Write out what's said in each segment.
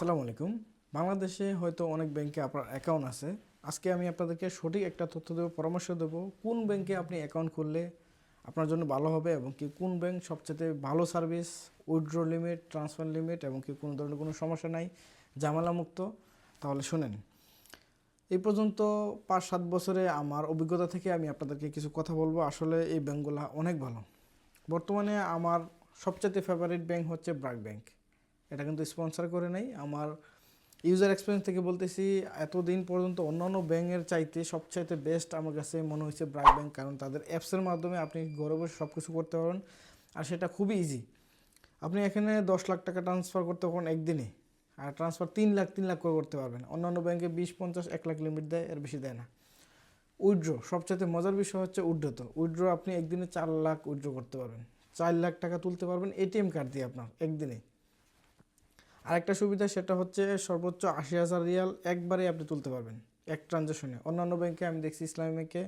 আসসালামু আলাইকুম। বাংলাদেশে হয়তো অনেক ব্যাংকে আপনার অ্যাকাউন্ট আছে। আজকে আমি আপনাদেরকে সঠিক একটা তথ্য দেবো, পরামর্শ দেবো, কোন ব্যাংকে আপনি অ্যাকাউন্ট খুললে আপনার জন্য ভালো হবে এবং কি কোন ব্যাংক সবচেয়ে ভালো service withdraw limit transfer limit এবং কি কোনো ধরনের কোনো সমস্যা নাই জামালা মুক্ত, তাহলে শুনেন। এই পর্যন্ত পাঁচ সাত বছরে আমার অভিজ্ঞতা থেকে আমি আপনাদেরকে কিছু কথা বলব। আসলে এই ব্যাংকগুলো অনেক ভালো। বর্তমানে আমার সবচেয়ে ফেভারিট ব্যাংক হচ্ছে ব্রাক ব্যাংক এটা কিন্তু স্পন্সর করে নাই। আমার ইউজার এক্সপিরিয়েন্স থেকে বলতেছি, এতদিন পর্যন্ত অন্যান্য ব্যাংকের চাইতে সবচাইতে বেস্ট আমার কাছে মনে হয়েছে ব্রাক ব্যাংক কারণ তাদের অ্যাপসের মাধ্যমে আপনি ঘরে বসে সব কিছু করতে পারেন আর সেটা খুবই ইজি আপনি এখানে দশ লাখ টাকা ট্রান্সফার করতে পারেন একদিনে, আর ট্রান্সফার তিন লাখ তিন লাখ করে করতে পারবেন। অন্যান্য ব্যাংকে বিশ, পঞ্চাশ, এক লাখ লিমিট দেয়, এর বেশি দেয় না। উইড্রো সবচাইতে মজার বিষয় হচ্ছে উইড্রো তো। উইড্রো আপনি একদিনে চার লাখ উইড্রো করতে পারবেন। চার লাখ টাকা তুলতে পারবেন এটিএম কার্ড দিয়ে আপনার, একদিনে। আরেকটা সুবিধা সেটা হচ্ছে সর্বোচ্চ আশি হাজার রিয়াল একবারে আপনি তুলতে পারবেন, এক ট্রানজাকশনে অন্যান্য ব্যাংকে আমি দেখছি ইসলামী ব্যাংকে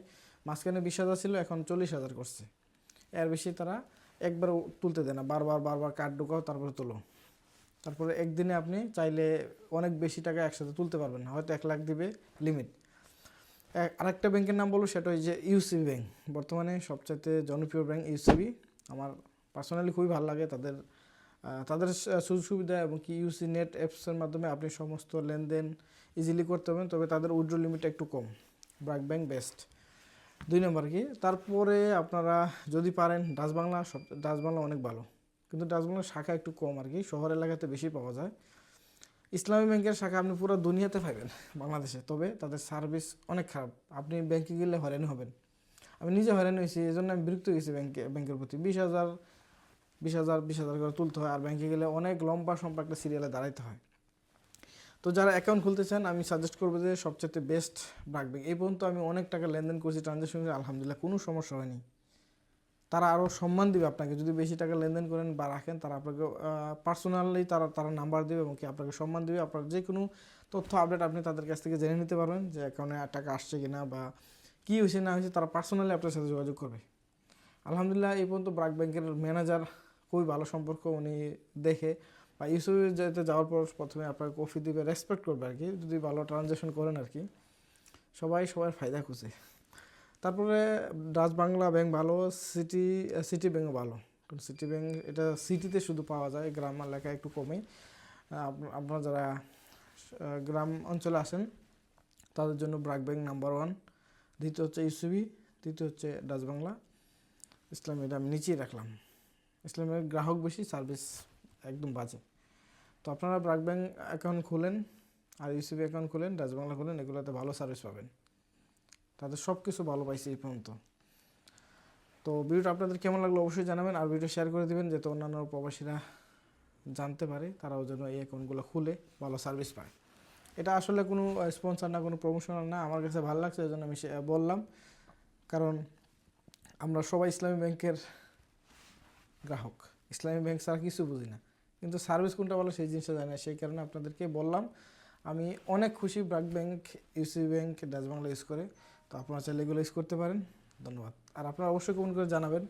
মাঝখানে বিশ হাজার ছিল, এখন চল্লিশ হাজার করছে। এর বেশি তারা একবার তুলতে দেয় না। বারবার বারবার কার্ড ঢুকাও, তারপরে তোলো। তারপরে একদিনে আপনি চাইলে অনেক বেশি টাকা একসাথে তুলতে পারবেন হয়তো এক লাখ দিবে লিমিট আরেকটা ব্যাংকের নাম বলব সেটা হচ্ছে ইউসিবি ব্যাংক বর্তমানে সবচাইতে জনপ্রিয় ব্যাংক ইউসিবি আমার পার্সোনালি খুবই ভালো লাগে, তাদের তাদের সুযোগ সুবিধা এবং কি ইউসি নেট অ্যাপসের মাধ্যমে আপনি সমস্ত লেনদেন ইজিলি করতে পারবেন, তবে তাদের উইড্রো লিমিট একটু কম। ব্রাক ব্যাংক বেস্ট দুই নম্বর কি? তারপরে আপনারা যদি পারেন, ডাচ বাংলা সব, ডাচ বাংলা অনেক ভালো। কিন্তু ডাচ বাংলার শাখা একটু কম আর কি, শহর এলাকাতে বেশি পাওয়া যায়। ইসলামী ব্যাংকের শাখা আপনি পুরো দুনিয়াতে পাবেন বাংলাদেশে। তবে তাদের সার্ভিস অনেক খারাপ। আপনি ব্যাংকে গেলে হয়রানি হবেন। আমি নিজে হয়রানি হয়েছি এই জন্য আমি বিরক্ত হয়েছি ব্যাংকে, ব্যাংকের প্রতি। বিশ হাজার বিশ হাজার বিশ হাজার করে তুলতে হয় আর ব্যাংকে গেলে অনেক লম্বা সম্পর্ক সিরিয়ালে দাঁড়াইতে হয়। তো যারা অ্যাকাউন্ট খুলতে চান, আমি সাজেস্ট করব যে সবচেয়ে বেস্ট ব্রাক ব্যাংক এই পর্যন্ত আমি অনেক টাকা লেনদেন করছি ট্রানজ্যাকশন আলহামদুলিল্লাহ কোনো সমস্যা হয়নি। তারা আরও সম্মান দিবে আপনাকে। যদি বেশি টাকা লেনদেন করেন বা রাখেন, তারা আপনাকে পার্সোনালি তারা তারা নাম্বার দেবে এবং কি আপনাকে সম্মান দেবে। আপনার যে কোনো তথ্য আপডেট আপনি তাদের কাছ থেকে জেনে নিতে পারবেন যে অ্যাকাউন্টে টাকা আসছে কি না বা কী হয়েছে, না হয়েছে, তারা পার্সোনালি আপনার সাথে যোগাযোগ করবে। আলহামদুলিল্লাহ এই পর্যন্ত ব্রাক ব্যাংকের ম্যানেজার খুবই ভালো সম্পর্ক উনি দেখে। বা ইউসুফে যেতে যাওয়ার পর প্রথমে আপনাকে কফি দিবে রেসপেক্ট করবে আর কি যদি ভালো ট্রানজ্যাকশন করেন আর কি সবাই সবার ফায়দা খুঁজে। তারপরে ডাচ বাংলা ব্যাংক ভালো সিটি সিটি ব্যাংকও ভালো। কারণ সিটি ব্যাংক এটা সিটিতে শুধু পাওয়া যায়, গ্রাম এলাকায় একটু আপ- আপনারা যারা গ্রাম অঞ্চলে আসেন, তাদের জন্য ব্রাক ব্যাংক নাম্বার ওয়ান দ্বিতীয় হচ্ছে ইউসিবি তৃতীয় হচ্ছে ডাচ বাংলা। ইসলাম এটা আমি নিচেই রাখলাম। ইসলামের গ্রাহক বেশি সার্ভিস একদম বাজে। তো আপনারা ব্রাক ব্যাংক অ্যাকাউন্ট খুলেন, আর ইউসিবি অ্যাকাউন্ট খুলেন, ডাচ বাংলা খুলেন, এগুলোতে ভালো সার্ভিস পাবেন। তাদের সব কিছু ভালো পাইছে এই পর্যন্ত। তো ভিডিওটা আপনাদের কেমন লাগল অবশ্যই জানাবেন, আর ভিডিও শেয়ার করে দিবেন, যাতে অন্যান্য প্রবাসীরা জানতে পারে, তারাও যেন এই অ্যাকাউন্টগুলো খুলে ভালো সার্ভিস পায়। এটা আসলে কোনো স্পন্সর না, কোনো প্রমোশনাল না, আমার কাছে ভালো লাগছে এই জন্য আমি বললাম। কারণ আমরা সবাই ইসলামী ব্যাংকের গ্রাহক। ইসলামী ব্যাংক ছাড়া কিছু বুঝি না। কিন্তু সার্ভিস কোনটা ভালো সেই জিনিসটা জানি না, সেই কারণে আপনাদেরকে বললাম, আমি অনেক খুশি BRAC bank UC bank, Dutch Bangla use করে। তো আপনারা চাইলে এগুলো ইউজ করতে পারেন। ধন্যবাদ। আর আপনারা অবশ্যই কমেন্ট করে জানাবেন,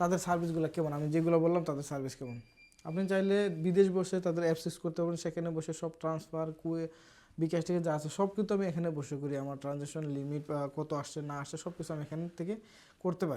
তাদের সার্ভিসগুলো কেমন? আমি যেগুলো বললাম তাদের সার্ভিস কেমন? আপনি চাইলে বিদেশ বসে তাদের অ্যাপস ইউজ করতে পারেন, সেখানে বসে সব ট্রান্সফার কুয়ে, বিকাশ থেকে যা আছে সব কিন্তু আমি এখানে বসে করি। আমার ট্রানজ্যাকশন লিমিট কত আসছে না আসছে সব কিছু আমি এখান থেকে করতে পারি।